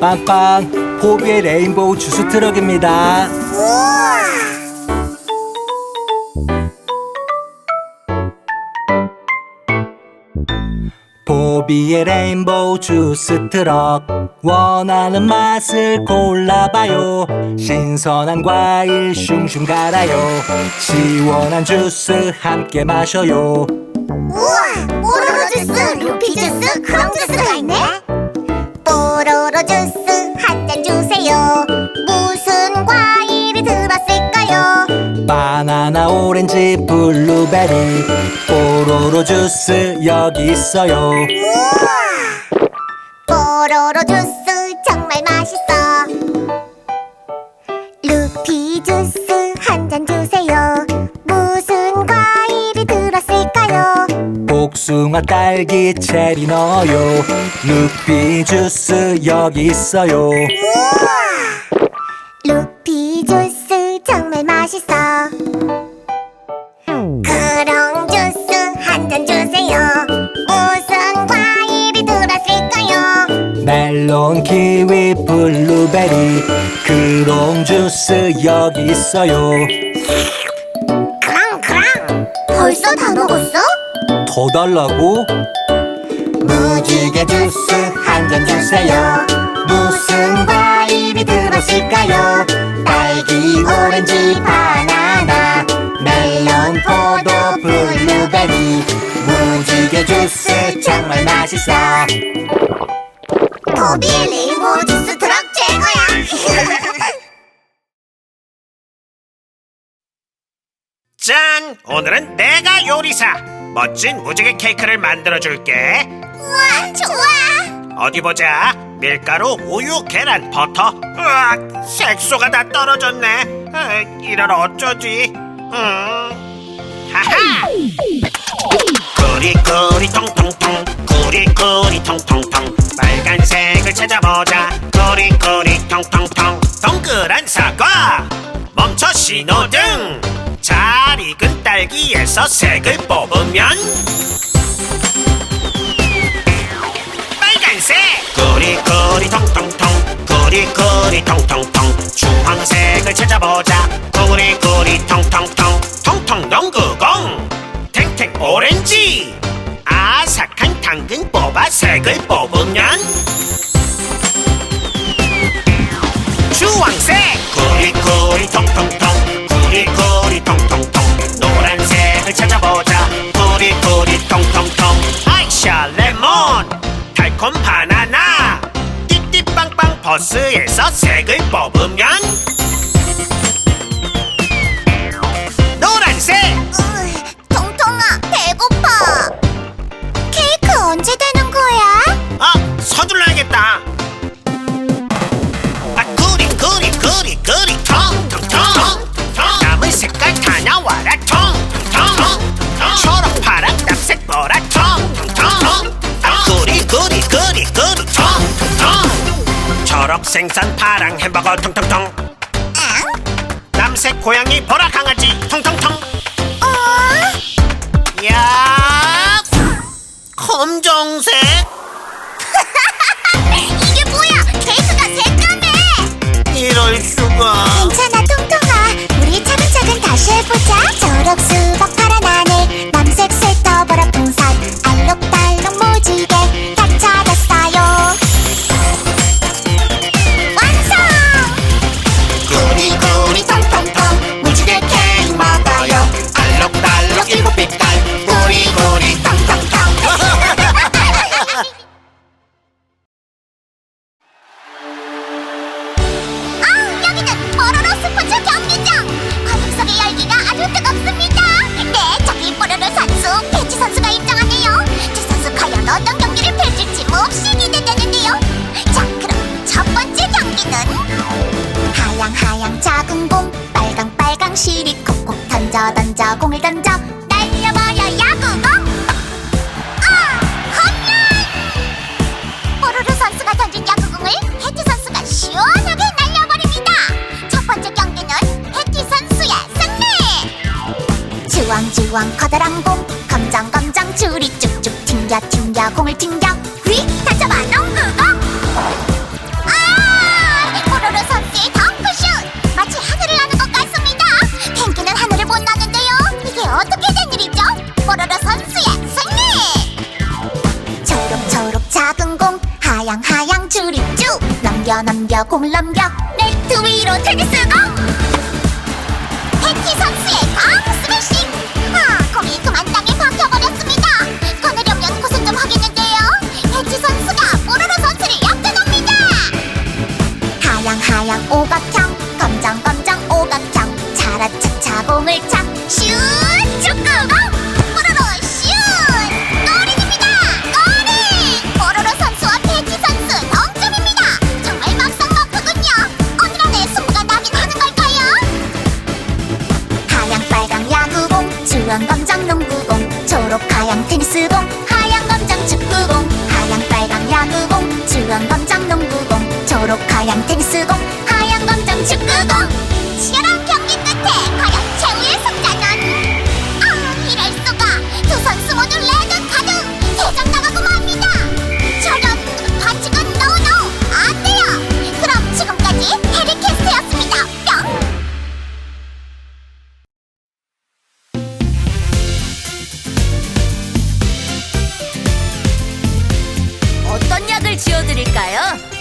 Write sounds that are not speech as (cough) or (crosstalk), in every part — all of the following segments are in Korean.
빵빵 포비의 레인보우 주스 트럭입니다. 우와! 포비의 레인보우 주스 트럭 원하는 맛을 골라봐요 신선한 과일 슝슝 갈아요 시원한 주스 함께 마셔요 우와! 주스, 루피 주스, 크롱 주스가 있네? 뽀로로 주스 한 잔 주세요. 무슨 과일이 들었을까요? 바나나 오렌지 블루베리 뽀로로 주스 여기 있어요 우와! 복숭아 딸기 체리 넣어요 루피 주스 여기 있어요! 루피 주스 정말 맛있어. 크롱 주스 한 잔 주세요. 무슨 과일이 들었을까요? 멜론 키위 블루베리 크롱 주스 여기 있어요 크랑 크랑. 벌써 다 먹었어? 더 달라고? 무지개 주스 한 잔 주세요. 무슨 과일이 들었을까요? 딸기, 오렌지, 바나나, 멜론, 포도, 블루베리. 무지개 주스 정말 맛있어. 포비 레인보우 주스 트럭 최고야. (laughs) 짠! 오늘은 내가 요리사! 멋진 무지개 케이크를 만들어줄게. 우와, 좋아. 어디 보자. 밀가루, 우유, 계란, 버터. 으악! 색소가 다 떨어졌네. 아, 이럴 어쩌지? 음. 하하! 구리구리 통통통 구리구리 통통통 빨간색을 찾아보자 구리구리 통통통 동그란 사과 멈춰 신호등 잘 익은 딸기에서 색을 뽑으면 빨간색. 구리구리 통통통 구리구리 통통통. 주황색을 찾아보자. 구리구리 통통통 통통 농구공. 탱탱 오렌지. 아삭한 당근 뽑아 색을 뽑으 바나나 띠띠빵빵 버스에서 색을 뽑으면 노란색 으, 통통아, 배고파. 케이크 언제 되 생선 파랑 햄버거 통통통 남색 고양이 보라 강아지 통통통 어? 야 검정색 던져 공을 던져 날려버려 야구공. 아, 홈런! 뽀로로 선수가 던진 야구공을 해티 선수가 시원하게 날려버립니다. 첫 번째 경기는 해티 선수의 승리. 주왕주왕 커다란 공, 검정 검정 줄이 쭉쭉 튕겨 튕겨 공을 튕겨 남겨 남겨 공을 남겨. 네트 위로 테니스 드릴까요?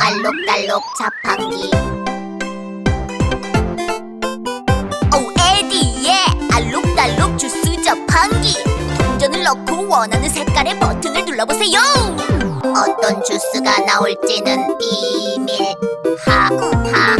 알록달록 자판기. 오 에디 예. 알록달록 주스 자판기. 동전을 넣고 원하는 색깔의 버튼을 눌러보세요. 어떤 주스가 나올지는 비밀 하구하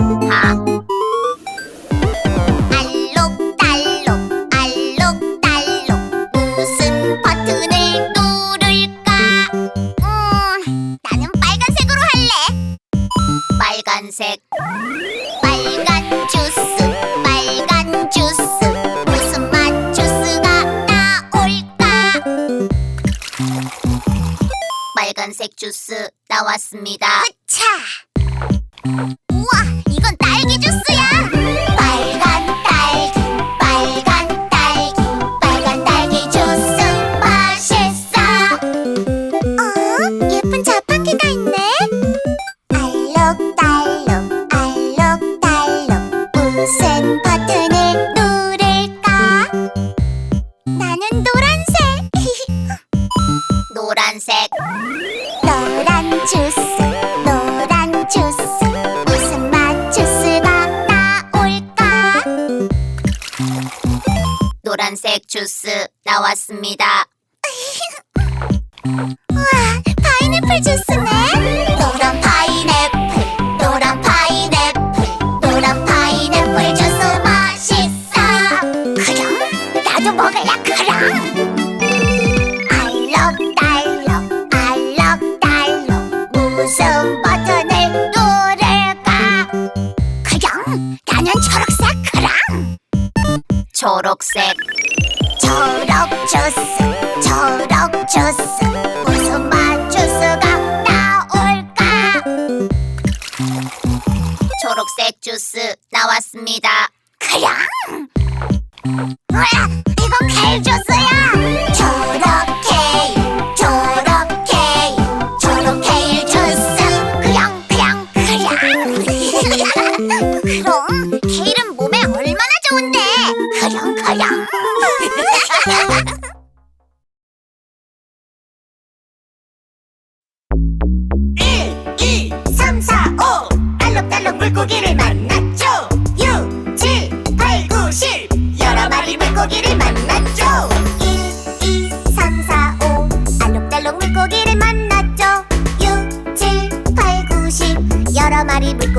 빨간색 주스 나왔습니다. 차 우와, 이건 딸기 주스야. 빨간 딸기, 빨간 딸기, 빨간 딸기 주스 맛있어. 어, 예쁜 자판기가 있네. 알록달록, 알록달록. 무슨 버튼을 있습니다. (laughs) 우와, 파인애플 주스네. 노란 파인애플, 노란 파인애플, 노란 파인애플 주스 맛있어. 그럼 나도 먹을라 그럼. 알록달록, 알록달록, 무슨 버튼을 누를까? 그럼 나는 초록색 그럼. 초록색 초록 주스 초록 주스. 무슨 맛 주스가 나올까? 초록색 주스 나왔습니다. 그냥! 뭐야? 이거 케일 주스야! 초록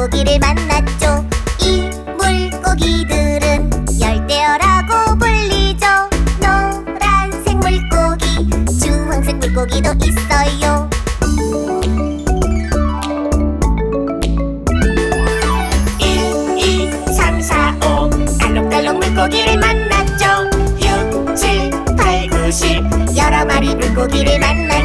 물고기를 만났죠. 이 물고기들은 열대어라고 불리죠. 노란색 물고기 주황색 물고기도 있어요. 일, 이, 삼, 사, 오 알록달록 물고기를 만났죠. 육, 칠, 팔, 구, 십 여러 마리 물고기를 만났죠.